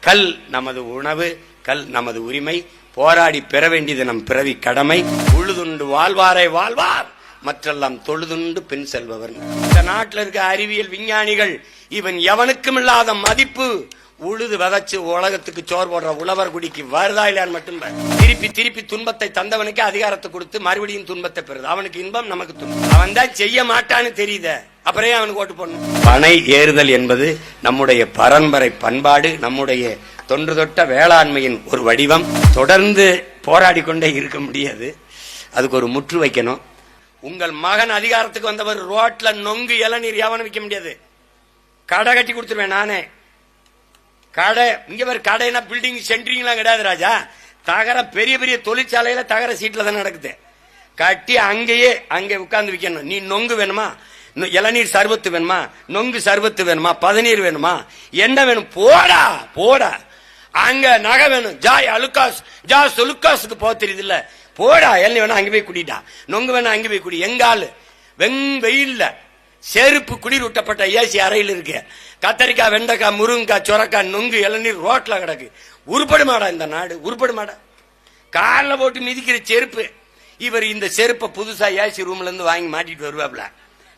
கல் நமது உணவு கல் நமது உரிமை. போராடி பெற வேண்டியது நம் பிறவி கடமை. உழுதுண்டு வாழ்வாரை வாழ்வார். மற்றெல்லாம் தொழுதுண்டு பின் செல்பவர் இந்த நாட்டில் இருக்க அறிவியல் விஞ்ஞானிகள் இவன் எவனுக்கும் இல்லாத மதிப்பு. உழுது விதைச்சு உலகத்துக்கு சோர் போடுற உழவர் குடிக்கு வருதா இல்லையான்னு மட்டும் திருப்பி திருப்பி துன்பத்தை தந்தவனுக்கு அதிகாரத்தை கொடுத்து மறுபடியும் துன்பத்தை பெறுது. அவனுக்கு இன்பம் நமக்கு துன்பம். அவன் தான் செய்ய மாட்டான்னு தெரியுத. அப்புறம் அவனுக்கு ஓட்டு போடணும். பனை ஏறுதல் என்பது நம்முடைய பரம்பரை பண்பாடு நம்முடைய தொன்று தொட்ட வேளாண்மையின் ஒரு வடிவம். தொடர்ந்து போராடி கொண்டே இருக்க முடியாது. அதுக்கு ஒரு முற்று வைக்கணும். உங்கள் மகன் அதிகாரத்துக்கு வந்தவர் ரோட்ல நொங்கு இளநீர் எவனும் விற்க முடியாது. கடை கட்டி கொடுத்துருவேன் நானே. கடை இங்க பேர் கடைனா பில்டிங் சென்ட்ரிங்லாம் கிடையாது ராஜா. தகர பெரிய பெரிய தொழிற்சாலையில தகர சீட்ல தான் நடக்குது. கட்டி அங்கேயே அங்கே உட்கார்ந்து விற்கணும் நீ நொங்கு வேணுமா? இளநீர் சர்பத்து வேணுமா? நொங்கு சர்பத்து வேணுமா? பதநீர் வேணுமா? என்ன வேணும்? போடா போடா. அங்க நகை வேணும். ஜாய் அலுக்காஸ் ஜா சொலுக்காஸுக்கு போக தெரியுது இல்ல போடா இளநீ வேணா அங்க போய் குடிடா. நொங்கு வேணா அங்க போய் குடி. எங்காலு? வெங் வெயில்ல. செருப்பு குளிர் ஊட்டப்பட்ட ஏசி அறையில் இருக்கு. கத்தரிக்காய் வெண்டைக்காய் முருங்கைக்காய் சொரக்காய் நொங்கு இளநீர் ரோட்ல கிடக்கு. உருப்படுமாடா இந்த நாடு? உருப்படுமாடா? காலில் போட்டு மிதிக்கிற செருப்பு. இவர் இந்த செருப்பை புதுசா ஏசி ரூம்ல இருந்து வாங்கி மாட்டிட்டு வருவாப்ல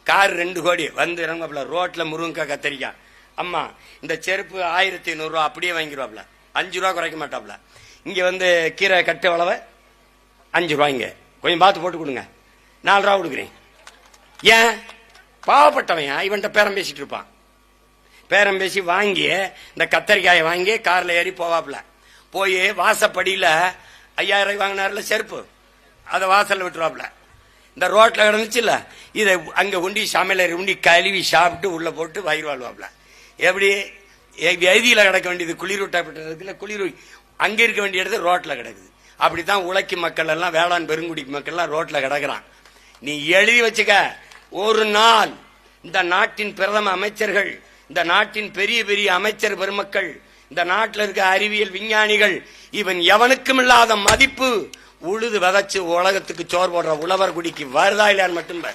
கார் ரெண்டு கோடி. வந்து இறங்குவாப்ல ரோட்ல முருங்கைக்காய் கத்தரிக்காய். அம்மா இந்த செருப்பு ஆயிரத்தி ஐநூறுரூவா அப்படியே வாங்கிடுவாப்ல அஞ்சு ரூபா குறைக்க மாட்டாப்ல இங்க வந்து கீரை கட்டு அளவை அஞ்சு ரூபாய்ங்க கொஞ்சம் பார்த்து போட்டு கொடுங்க. நாலு ரூபா கொடுக்குறேன். ஏன்? பாவப்பட்டவன் இவன்கிட்ட பேரம் பேசிட்டு இருப்பான். பேரம் பேசி வாங்கி இந்த கத்தரிக்காயை வாங்கி கார்ல ஏறி போவாப்ல போய் வாசப்படியில ஐயாயிரம் ரூபாய் வாங்கினார்ல செருப்பு. அதை வாசல்ல விட்டுருவாப்ல இந்த ரோட்ல கிடந்துச்சுல்ல இதை அங்க உண்டி சமையலறி உண்டி கழுவி சாப்பிட்டு உள்ள போட்டு வயிறு வாழ்வாப்ல எப்படி? எதியில கிடக்க வேண்டியது? குளிர் விட்டாப்பட்டதுல குளிர் அங்க இருக்க வேண்டிய இடத்து ரோட்ல கிடக்குது. அப்படித்தான் உழைக்கும் மக்கள் எல்லாம் வேளாண் பெருங்குடி மக்கள் எல்லாம் ரோட்ல கிடக்குறான். நீ எழுதி வச்சுக்க. ஒரு நாள் இந்த நாட்டின் பிரதம அமைச்சர்கள் இந்த நாட்டின் பெரிய பெரிய அமைச்சர் பெருமக்கள் இந்த நாட்டில் இருக்க அறிவியல் விஞ்ஞானிகள் இவன் எவனுக்கும் இல்லாத மதிப்பு உழுது விதைச்சு உலகத்துக்கு சோர் போடுற உழவர் குடிக்கு. வருதா இல்லையான்னு மட்டும் பாரு.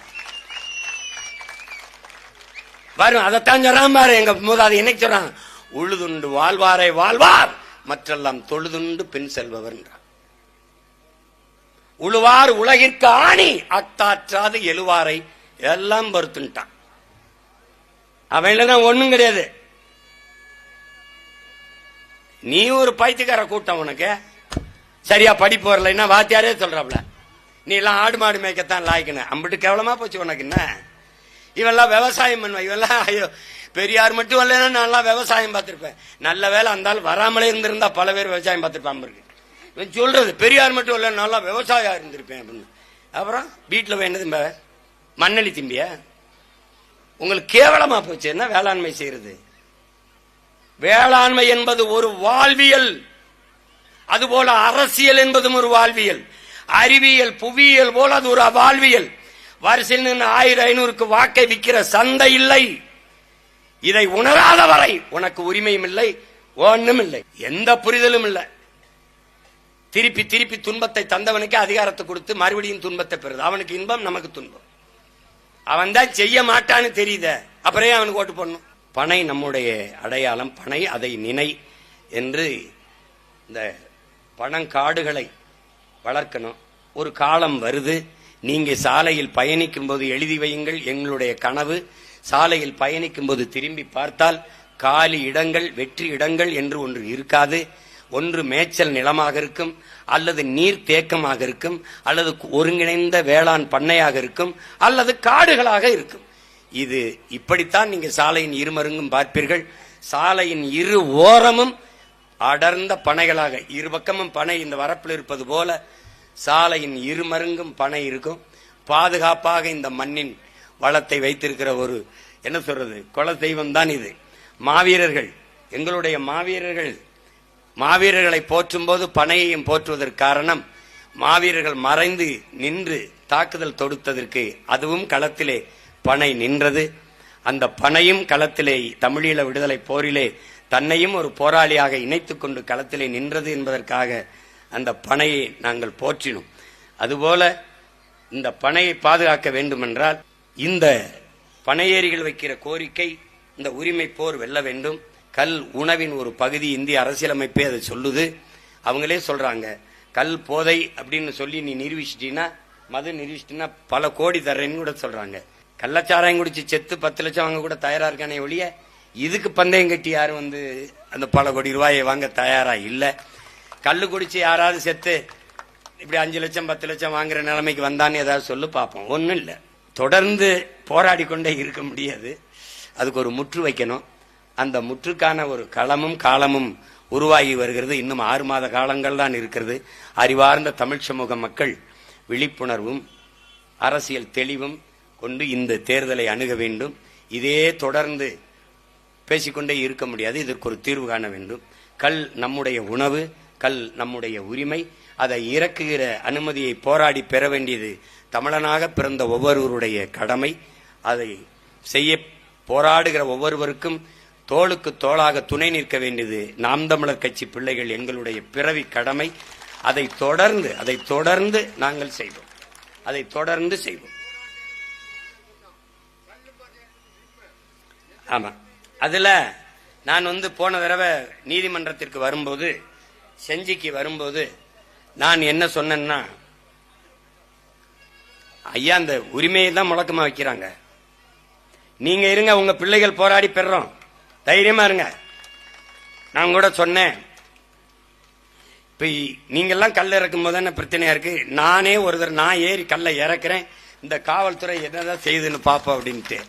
வரும் அதைத்தான் சொல்றான் பாரு. எங்க மூதாது என்னைக்கு சொல்றான்? உழுதுண்டு வாழ்வாரை வாழ்வார். மற்றெல்லாம் தொழுதுண்டு பின் செல்பவர் உழுவார் உலகிற்கு ஆணி அத்தாற்றாது எழுவாரை எல்லாம் பொறுத்துட்டான் அவன் இல்லைன்னா ஒண்ணும் கிடையாது. நீ ஒரு பைத்தியக்கார கூட்டம் உனக்கு. சரியா படிப்பு வரலைன்னா வாத்தியாரே சொல்றாப்ல. நீ எல்லாம் ஆடு மாடு மேய்க்கத்தான் லாய்க்கணும் அம்பிட்டு கேவலமா போச்சு உனக்கு என்ன? இவெல்லாம் விவசாயம் பண்ணுவா. இவெல்லாம் ஐயோ பெரியார் மட்டும் இல்லைன்னா நல்லா விவசாயம் பார்த்துருப்பேன். நல்ல வேலை அந்தாலும் வராமலே இருந்திருந்தா பல பேர் விவசாயம் பார்த்திருப்பான் இருக்கு இவன் சொல்றது பெரியார் மட்டும் இல்லை நல்லா விவசாயம் இருந்திருப்பேன் அப்படின்னு. அப்புறம் வீட்டில் வேண்டது மண்ணளி திம்பிய உங்களுக்கு கேவலமா போச்சு என்ன வேளாண்மை செய்யறது? வேளாண்மை என்பது ஒரு வாழ்வியல். அதுபோல அரசியல் என்பதும் ஒரு வாழ்வியல். அறிவியல் புவியியல் போல அது ஒரு வாழ்வியல். வரிசையில் நின்று ஆயிரம் ஐநூறுக்கு வாக்கை விற்கிற சந்தை இல்லை. இதை உணராத வரை உனக்கு உரிமையும் இல்லை ஒன்றும் இல்லை. எந்த புரிதலும் இல்லை. திருப்பி திருப்பி துன்பத்தை தந்தவனுக்கு அதிகாரத்தை கொடுத்து மறுபடியும் துன்பத்தை பெறுது. அவனுக்கு இன்பம் நமக்கு துன்பம். அவன் தான் செய்ய மாட்டான்னு தெரியுத. அப்புறம் அவனுக்கு ஓட்டு போடணும். பனை நம்முடைய அடையாளம் பனை அதை நினை என்று இந்த பணங்காடுகளை வளர்க்கணும். ஒரு காலம் வருது. நீங்க சாலையில் பயணிக்கும் போது எழுதி வையுங்கள். எங்களுடைய கனவு சாலையில் பயணிக்கும் போது திரும்பி பார்த்தால் காலி இடங்கள் வெற்றி இடங்கள் என்று ஒன்று இருக்காது. ஒன்று மேய்ச்சல் நிலமாக இருக்கும் அல்லது நீர் தேக்கமாக இருக்கும் அல்லது ஒருங்கிணைந்த வேளாண் பண்ணையாக இருக்கும் அல்லது காடுகளாக இருக்கும். இது இப்படித்தான் நீங்க சாலையின் இருமருங்கும் பார்ப்பீர்கள். சாலையின் இரு ஓரமும் அடர்ந்த பனைகளாக இரு பக்கமும் பனை இந்த வரப்பில் இருப்பது போல சாலையின் இருமருங்கும் பனை இருக்கும். பாதுகாப்பாக இந்த மண்ணின் வளத்தை வைத்திருக்கிற ஒரு என்ன சொல்றது குல தெய்வம் தான் இது. மாவீரர்கள் எங்களுடைய மாவீரர்கள் மாவீரர்களை போற்றும் போது பனையையும் போற்றுவதற்கு காரணம் மாவீரர்கள் மறைந்து நின்று தாக்குதல் தொடுத்ததற்கு அதுவும் களத்திலே பனை நின்றது. அந்த பனையும் களத்திலே தமிழீழ விடுதலை போரிலே தன்னையும் ஒரு போராளியாக இணைத்துக் கொண்டு களத்திலே நின்றது என்பதற்காக அந்த பனையை நாங்கள் போற்றினோம். அதுபோல இந்த பனையை பாதுகாக்க வேண்டுமென்றால் இந்த பனையேறிகள் வைக்கிற கோரிக்கை இந்த உரிமை போர் வெல்ல வேண்டும். கல் உணவின் ஒரு பகுதி இந்திய அரசியலமைப்பே அதை சொல்லுது. அவங்களே சொல்றாங்க கல் போதை அப்படின்னு சொல்லி நீ நிரூபிச்சிட்டீங்கன்னா மது நிரூபிச்சிட்டீங்கன்னா பல கோடி தர்றேன்னு கூட சொல்றாங்க. கள்ளச்சாராயம் குடிச்சு செத்து பத்து லட்சம் வாங்க கூட தயாரா இருக்கானே ஒழிய இதுக்கு பந்தயம் கட்டி யாரும் வந்து அந்த பல கோடி ரூபாயை வாங்க தயாரா இல்ல. கல் குடிச்சு யாராவது செத்து இப்படி அஞ்சு லட்சம் பத்து லட்சம் வாங்குற நிலைமைக்கு வந்தான்னு ஏதாவது சொல்லு பார்ப்போம் ஒன்றும் இல்லை. தொடர்ந்து போராடி கொண்டே இருக்க முடியாது. அதுக்கு ஒரு முற்று வைக்கணும். அந்த முற்றுக்கான ஒரு களமும் காலமும் உருவாகி வருகிறது. இன்னும் ஆறு மாத காலங்கள் தான் இருக்கிறது. அறிவார்ந்த தமிழ் சமூக மக்கள் விழிப்புணர்வும் அரசியல் தெளிவும் கொண்டு இந்த தேர்தலை அணுக வேண்டும். இதே தொடர்ந்து பேசிக்கொண்டே இருக்க முடியாது. இதற்கு ஒரு தீர்வு காண வேண்டும். கல் நம்முடைய உணவு கல் நம்முடைய உரிமை அதை இறக்குகிற அனுமதியை போராடி பெற வேண்டியது தமிழனாக பிறந்த ஒவ்வொருவருடைய கடமை. அதை செய்ய போராடுகிற ஒவ்வொருவருக்கும் தோளுக்கு தோளாக துணை நிற்க வேண்டியது நாம் தமிழர் கட்சி பிள்ளைகள் எங்களுடைய பிறவி கடமை. அதை தொடர்ந்து அதை தொடர்ந்து நாங்கள் செய்வோம். அதை தொடர்ந்து செய்வோம். ஆமா. அதுல நான் வந்து போன தடவை நீதிமன்றத்திற்கு வரும்போது செஞ்சிக்கு வரும்போது நான் என்ன சொன்னேன்னா ஐயா அந்த உரிமையை தான் முழக்கமா வைக்கிறாங்க. நீங்க இருங்க உங்க பிள்ளைகள் போராடி பெறோம். தைரியமா இருங்க. நான் கூட சொன்னேன். இப்ப நீங்கெல்லாம் கல் இறக்கும் போது என்ன பிரச்சனையா இருக்கு? நானே ஒரு தடவை நான் ஏறி கல்லை இறக்குறேன். இந்த காவல்துறை என்னதான் செய்யுதுன்னு பாப்போம் அப்படின்ட்டு.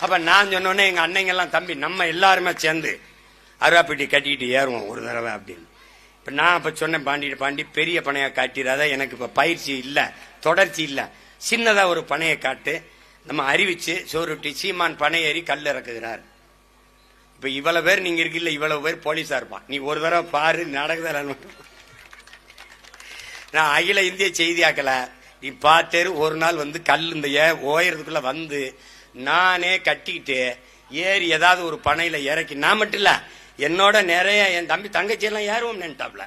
அப்ப நான் சொன்னோன்னே எங்க அன்னைங்கெல்லாம் தம்பி நம்ம எல்லாருமே சேர்ந்து அருவாப்பட்டி கட்டிக்கிட்டு ஏறுவோம் ஒரு தடவை அப்படின்னு. இப்ப நான் அப்ப சொன்னேன் பாண்டிட்டு பாண்டி பெரிய பனையா காட்டிடாத. எனக்கு இப்ப பயிற்சி இல்ல தொடர்ச்சி இல்ல. சின்னதா ஒரு பனையை காட்டு. நம்ம அறிவிச்சு சோறுட்டி சீமான் பனை ஏறி கல் இறக்குகிறார். இப்ப இவ்வளவு பேர் நீங்க இருக்கீல்ல இவ்வளவு பேர் போலீஸா இருப்பான் நீ ஒரு தடவை பாரு நடக்குதா நான் அகில இந்திய செய்தியாக்கல நீ பார்த்தேரு ஒரு நாள் வந்து கல் இந்த ஓயறதுக்குள்ள வந்து நானே கட்டிக்கிட்டு ஏறி ஏதாவது ஒரு பனையில இறக்கி நான் மட்டும் இல்ல என்னோட நிறைய என் தம்பி தங்கச்சி எல்லாம் ஏறுவோம் நின்ட்டாப்ல.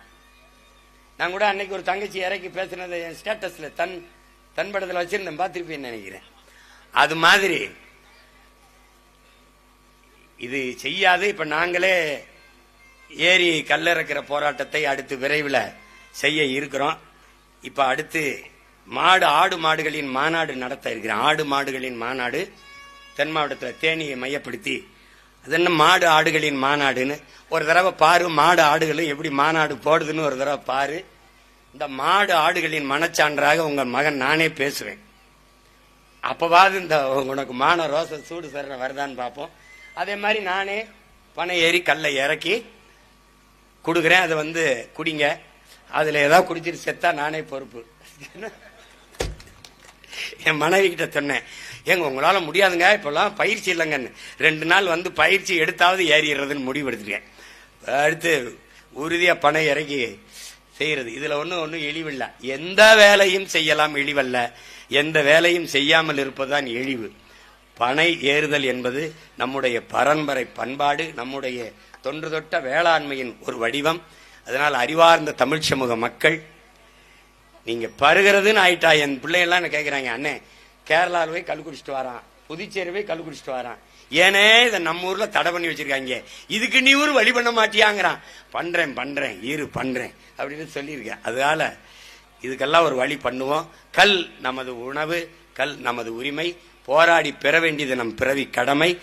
நான் கூட அன்னைக்கு ஒரு தங்கச்சி இறக்கி பேசுனதை என் ஸ்டேட்டஸ்ல தன் தன்படத்தில் வச்சிருந்தேன் பார்த்திருப்பேன்னு நினைக்கிறேன். அது மாதிரி இது செய்யாது. இப்ப நாங்களே ஏரி கல்லிறக்கிற போராட்டத்தை அடுத்து விரைவில் செய்ய இருக்கிறோம். இப்ப அடுத்து மாடு ஆடு மாடுகளின் மாநாடு நடத்த இருக்கிறேன். ஆடு மாடுகளின் மாநாடு தென் மாவட்டத்தில் தேனியை மையப்படுத்தி அது என்ன மாடு ஆடுகளின் மாநாடுன்னு? ஒரு தடவை பாரு மாடு ஆடுகளும் எப்படி மாநாடு போடுதுன்னு ஒரு தடவை பாரு. இந்த மாடு ஆடுகளின் மனச்சான்றாக உங்கள் மகன் நானே பேசுவேன். அப்பவாது இந்த உனக்கு மான ரோச சூடு சரண வருதான்னு பார்ப்போம். அதே மாதிரி நானே பனை ஏறி கல்லை இறக்கி கொடுக்குறேன். அதை வந்து குடிங்க. அதில் ஏதாவது குடிச்சிட்டு செத்தா நானே பொறுப்பு. என் மனைவி கிட்ட சொன்னேன் ஏங்க உங்களால முடியாதுங்க இப்பெல்லாம் பயிற்சி இல்லைங்கன்னு. ரெண்டு நாள் வந்து பயிற்சி எடுத்தாவது ஏறிடுறதுன்னு முடிவெடுத்துருக்கேன் அடுத்து உறுதியாக பனை இறக்கி செய்கிறது இதில் ஒன்றும் ஒன்றும் இழிவில்லை. எந்த வேலையும் செய்யலாம் இழிவல்ல. எந்த வேலையும் செய்யாமல் இருப்பதுதான் இழிவு. பனை ஏறுதல் என்பது நம்முடைய பரம்பரை பண்பாடு நம்முடைய தொன்று தொட்ட வேளாண்மையின் ஒரு வடிவம். அதனால் அறிவார்ந்த தமிழ் சமூக மக்கள் நீங்க பருகிறதுன்னு ஆயிட்டா என் பிள்ளைகள்லாம் என்ன கேட்கிறாங்க அண்ணே கேரளாவில் போய் கல் குடிச்சிட்டு வரான் புதுச்சேரி போய் கல் குடிச்சிட்டு வரான். ஏனே இதை நம்ம ஊர்ல தடை பண்ணி வச்சிருக்காங்க. இதுக்கு நீ ஊர் வழி பண்ண மாட்டியாங்கிறான். பண்றேன் பண்றேன் இரு பண்றேன் அப்படின்னு சொல்லியிருக்கேன் அதனால இதுக்கெல்லாம் ஒரு வழி பண்ணுவோம். கல் நமது உணவு கல் நமது உரிமை போராடி பெற வேண்டியது நம் பிறவி கடமை.